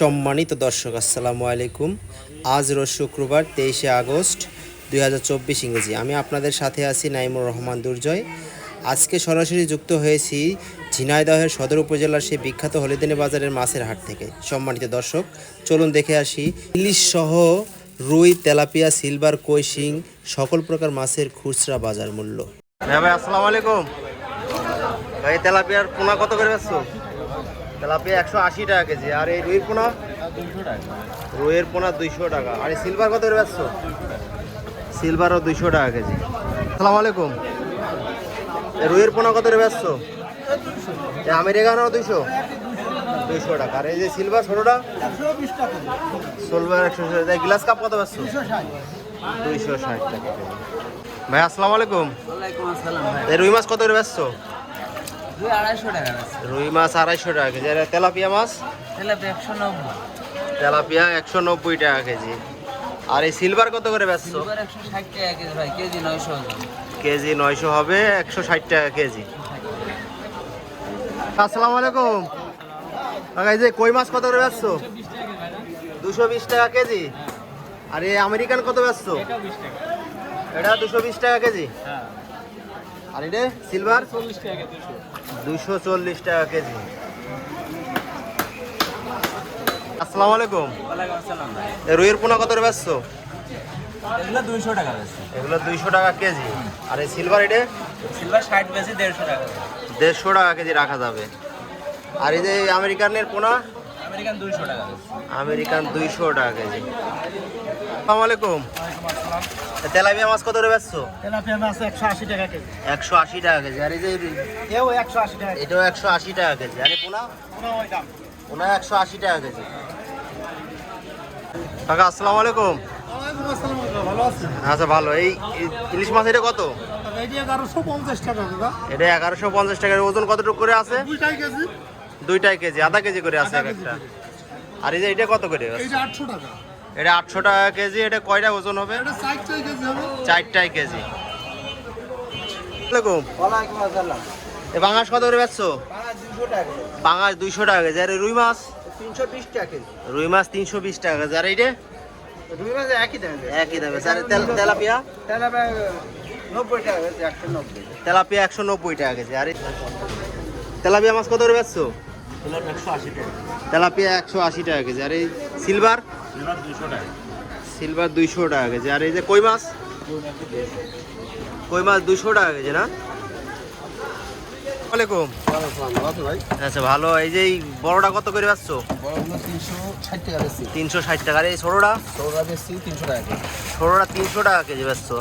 সম্মানিত দর্শক, আসসালামু আলাইকুম। আজ রোজ শুক্রবার তেইশে আগস্ট দুই ইংরেজি। আমি আপনাদের সাথে আছি নাইমুর রহমান দুর্জয়। আজকে সরাসরি যুক্ত হয়েছি ঝিনাইদহের সদর উপজেলার সেই বিখ্যাত হলিদিনী বাজারের মাছের হাট থেকে। সম্মানিত দর্শক, চলুন দেখে আসি। ইলিশ সহ রুই, তেলাপিয়া, সিলভার, কই, শিং সকল প্রকার মাছের খুচরা বাজার মূল্য। হ্যাঁ ভাই, আসসালামু আলাইকুম। ভাই, তেলাপিয়ার পোনা কত করে বেচছো? তেলাপিয়া একশো আশি টাকা কেজি আর এই রুইয়ের পোনা? রুইয়ের পোনা দুইশো টাকা। আর এই সিলভার কত করে বেচছো? সিলভারও দুইশো টাকা কেজি। আসসালামু আলাইকুম। এই রুইয়ের পোনা কত করে বেচছো? এই আমেরিকানো দুইশো? দুইশো টাকা। আর এই যে সিলভার ছোটোটা? সিলভার একশো গ্লাস কাপ কত বেচছো? দুইশো ষাট টাকা। ভাই আসসালামু আলাইকুম। এই রুই মাছ কত করে বেচছো দুই আড়াইশো টাকা আছে রুই মাছ আড়াইশো টাকা কেজি। আর তেলাপিয়া মাছ? তেলাপিয়া একশো নব্বই। টাকা কেজি। আর এই সিলভার কত করে বেচছো? টাকা কেজি নয়শো হবে। একশো ষাট টাকা কেজি। আসসালামু আলাইকুম। এই যে কই মাছ কত করে বেচছো? দুশো বিশ টাকা কেজি। আর এই আমেরিকান কত বেচছো? এটা দুশো বিশ টাকা কেজি। আর এটা সিলভার? দুশো চল্লিশ টাকা কেজি। আসসালামু আলাইকুম। রুইয়ের পোনা কত এগুলো দুইশো টাকা এগুলো দুইশো টাকা কেজি। আর এই সিলভার এটা? সিলভার ষাট বেশি দেড়শো টাকা। দেড়শো টাকা কেজি রাখা যাবে। আর এই যে আমেরিকানের পোনা? আমেরিকান দুইশো টাকা। কেজি। আসসালামু আলাইকুম। তেলাপিয়া মাছ কত করে বেচছো? তেলাপিয়া মাছ একশো আশি টাকা কেজি। একশো আশি টাকা কেজি। আর এই যে এও একশো আশি টাকা এটাও একশো আশি টাকা কেজি। আর পোনা? পোনা একশো আশি টাকা কেজি। কাকা আসসালামু আলাইকুম। ওয়ালাইকুম আসসালাম ভালো আছেন? আচ্ছা ভালো। এই এই ইলিশ মাছ এটা কত? এটি এগারোশো পঞ্চাশ টাকা এটা এগারোশো পঞ্চাশ টাকার ওজন কতটুকু করে আছে? দুইটাই কেজি। দুইটাই কেজি আধা কেজি করে আছে এক একটা। আর এই যে এটা কত করে? এইটা আটশো টাকা। এটা আটশো টাকা কেজি এটা কয়টা ওজন হবে? এটা চারটাই কেজি কেজি। এ বাঙাস কত করে বেচছো? বাঙাস দুইশো টাকা কেজি। আর রুই মাছ? তিনশো বিশ টাকা কেজি। রুই মাছ তিনশো বিশ টাকা কেজি। আর এইটা? দুই মাসে একই দাম একই দামে স্যার তেল- তেলাপিয়া? তেলাপি নব্বই টাকা আছে একশো নব্বই। তেলাপিয়া একশো নব্বই টাকা কেজি। আর তেলাপিয়া মাছ কত করে বেচছো? তেলাপিয়া একশো আশি টাকা কেজি। আর এই সিলভার? সিলভার দুশো টাকা সিলভার দুইশো টাকা কেজি। আর এই যে কই মাছ? কই মাছ দুইশো টাকা কেজি না? ভাই? আচ্ছা ভালো। এই যে এই বড়টা কত করে বেচছো? তিনশো ষাট টাকা তিনশো ষাট টাকা। আর এই ছোটোটা? সৌরা তিনশো টাকা কেজি। ছোটোটা তিনশো টাকা কেজি বেচছো।